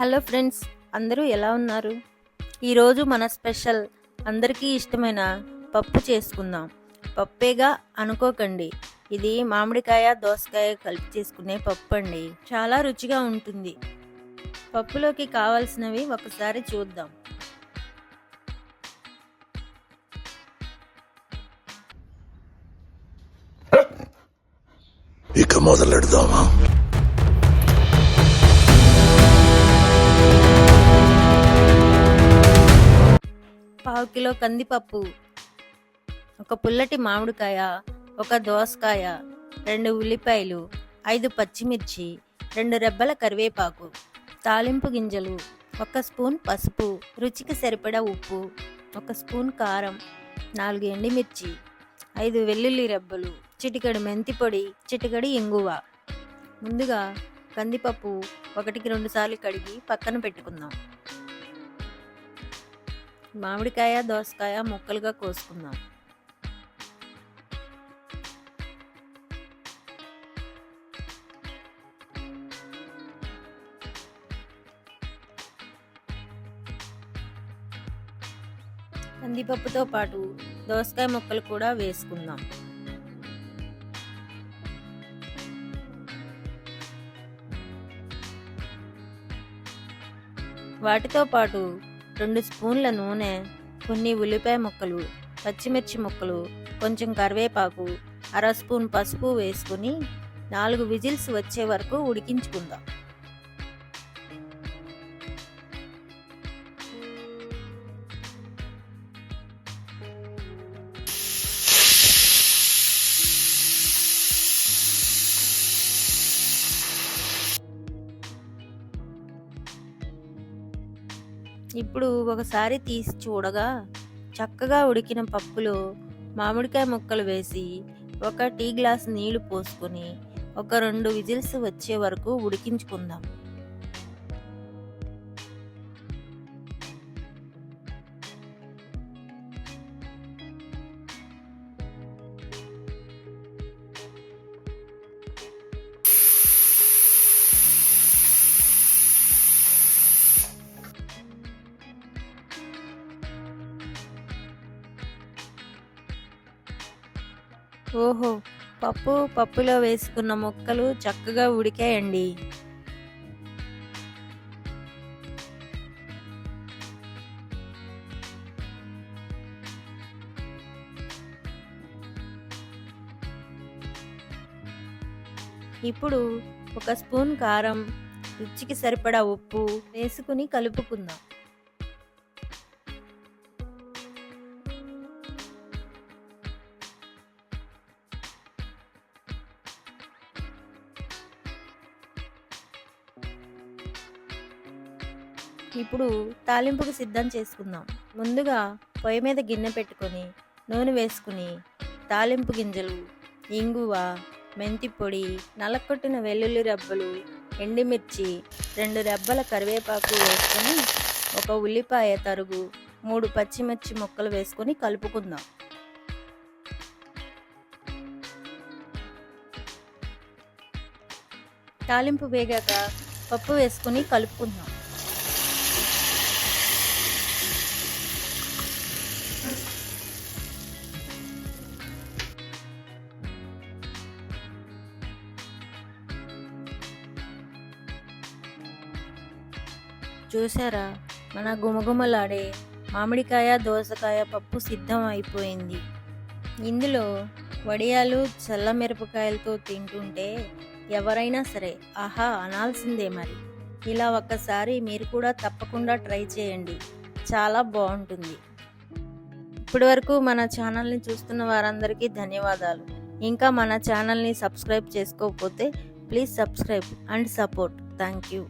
Hello friends అందరూ ఎలా ఉన్నారు? ఈరోజు మన స్పెషల్ అందరికీ ఇష్టమైన పప్పు చేసుకుందాం. పప్పేగా అనుకోకండి. ఇది మామిడికాయ దోసకాయ కలిపి చేసుకునే పప్పు అండి. చాలా రుచిగా ఉంటుంది. పప్పులోకి కావాల్సినవి ఒకసారి చూద్దాం. ఇక మొదలెడదామా? పావు కిలో కందిపప్పు ఒక పుల్లటి మామిడికాయ ఒక దోసకాయ రెండు ఉల్లిపాయలు ఐదు పచ్చిమిర్చి రెండు రెబ్బల కరివేపాకు తాలింపు గింజలు ఒక స్పూన్ పసుపు రుచికి సరిపడా ఉప్పు ఒక స్పూన్ కారం నాలుగు ఎండుమిర్చి ఐదు వెల్లుల్లి రెబ్బలు చిటికెడు మెంతి పొడి చిటికెడు ఇంగువ. ముందుగా కందిపప్పు ఒకటికి రెండు సార్లు కడిగి పక్కన పెట్టుకుందాం. మామిడికాయ దోసకాయ ముక్కలుగా కోసుకుందాం. కందిపప్పుతో పాటు దోసకాయ ముక్కలు కూడా వేసుకుందాం. వాటితో పాటు రెండు స్పూన్ల నూనె కొన్ని ఉల్లిపాయ ముక్కలు పచ్చిమిర్చి ముక్కలు కొంచెం కరివేపాకు అర స్పూన్ పసుపు వేసుకుని నాలుగు విజిల్స్ వచ్చే వరకు ఉడికించుకుందాం. ఇప్పుడు ఒకసారి తీసి చూడగా చక్కగా ఉడికిన పప్పులో మామిడికాయ ముక్కలు వేసి ఒక టీ గ్లాస్ నీళ్ళు పోసుకొని ఒక రెండు విజిల్స్ వచ్చే వరకు ఉడికించుకుందాం. ఓహో పప్పు పప్పులో వేసుకున్న ముక్కలు చక్కగా ఉడికాయండి. ఇప్పుడు ఒక స్పూన్ కారం రుచికి సరిపడా ఉప్పు వేసుకుని కలుపుకుందాం. ఇప్పుడు తాలింపుకు సిద్ధం చేసుకుందాం. ముందుగా పొయ్యి మీద గిన్నె పెట్టుకొని నూనె వేసుకుని తాలింపు గింజలు ఇంగువ మెంతి పొడి నలకొట్టిన వెల్లుల్లి రెబ్బలు ఎండిమిర్చి రెండు రెబ్బల కరివేపాకు వేసుకొని ఒక ఉల్లిపాయ తరుగు మూడు పచ్చిమిర్చి ముక్కలు వేసుకొని కలుపుకుందాం. తాలింపు వేగాక పప్పు వేసుకుని కలుపుకుందాం. చూసారా? మన గుమగుమలాడే మామిడికాయ దోసకాయ పప్పు సిద్ధం అయిపోయింది. ఇందులో వడియాలు చల్ల మిరపకాయలతో తింటుంటే ఎవరైనా సరే ఆహా అనాల్సిందే మరి. ఇలా ఒక్కసారి మీరు కూడా తప్పకుండా ట్రై చేయండి. చాలా బాగుంటుంది. ఇప్పటి వరకు మన ఛానల్ని చూస్తున్న వారందరికీ ధన్యవాదాలు. ఇంకా మన ఛానల్ని సబ్స్క్రైబ్ చేసుకోకపోతే please subscribe and support. Thank you